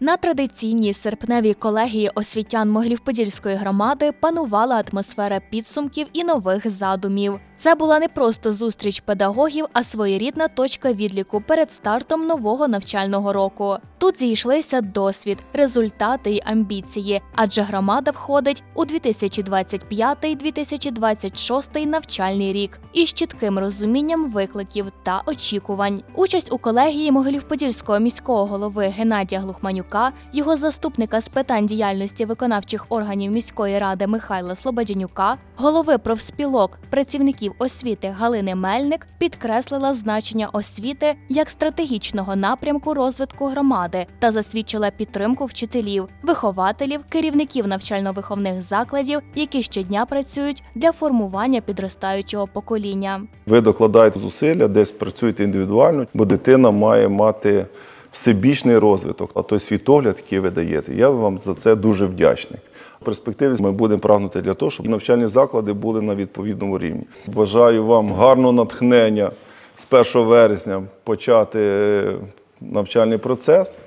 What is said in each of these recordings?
На традиційній серпневій колегії освітян Могилів-Подільської громади панувала атмосфера підсумків і нових задумів. Це була не просто зустріч педагогів, а своєрідна точка відліку перед стартом нового навчального року. Тут зійшлися досвід, результати й амбіції, адже громада входить у 2025-2026 навчальний рік із чітким розумінням викликів та очікувань. Участь у колегії Могилів-Подільського міського голови Геннадія Глухманюка, його заступника з питань діяльності виконавчих органів міської ради Михайла Слободянюка, голови профспілок, працівників освіти Галини Мельник підкреслила значення освіти як стратегічного напрямку розвитку громади та засвідчила підтримку вчителів, вихователів, керівників навчально-виховних закладів, які щодня працюють для формування підростаючого покоління. Ви докладаєте зусилля, десь працюєте індивідуально, бо дитина має мати всебічний розвиток. А той світогляд, який ви даєте, я вам за це дуже вдячний. В перспективі ми будемо прагнути для того, щоб навчальні заклади були на відповідному рівні. Бажаю вам гарного натхнення з 1 вересня почати е, навчальний процес.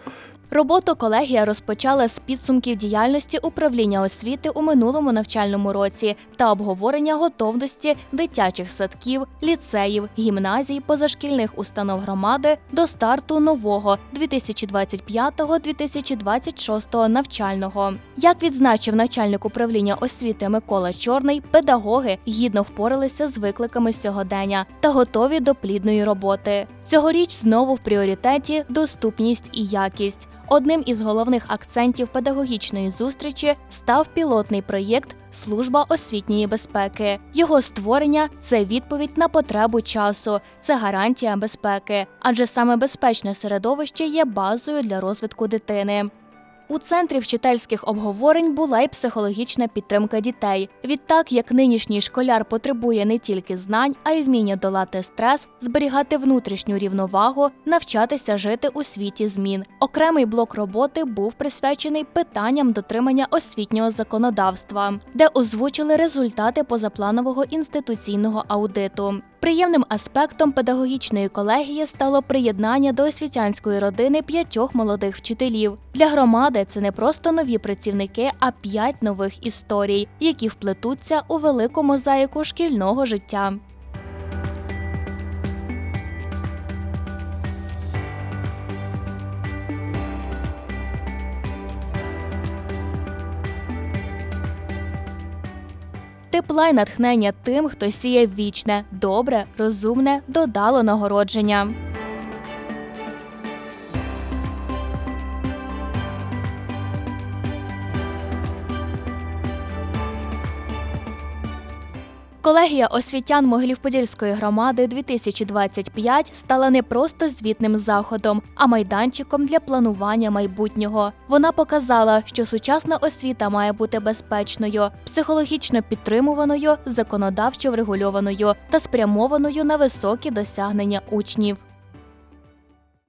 Роботу колегія розпочала з підсумків діяльності управління освіти у минулому навчальному році та обговорення готовності дитячих садків, ліцеїв, гімназій, позашкільних установ громади до старту нового 2025-2026 навчального. Як відзначив начальник управління освіти Микола Чорний, педагоги гідно впоралися з викликами сьогодення та готові до плідної роботи. Цьогоріч знову в пріоритеті доступність і якість. Одним із головних акцентів педагогічної зустрічі став пілотний проєкт Служба освітньої безпеки. Його створення це відповідь на потребу часу, це гарантія безпеки, адже саме безпечне середовище є базою для розвитку дитини. У центрі вчительських обговорень була й психологічна підтримка дітей. Відтак, як нинішній школяр потребує не тільки знань, а й вміння долати стрес, зберігати внутрішню рівновагу, навчатися жити у світі змін. Окремий блок роботи був присвячений питанням дотримання освітнього законодавства, де озвучили результати позапланового інституційного аудиту. Приємним аспектом педагогічної колегії стало приєднання до освітянської родини п'ятьох молодих вчителів. Для громади це не просто нові працівники, а п'ять нових історій, які вплетуться у велику мозаїку шкільного життя. Тепла й натхнення тим, хто сіє вічне, добре, розумне, додало нагородження. Колегія освітян Могилів-Подільської громади 2025 стала не просто звітним заходом, а майданчиком для планування майбутнього. Вона показала, що сучасна освіта має бути безпечною, психологічно підтримуваною, законодавчо врегульованою та спрямованою на високі досягнення учнів.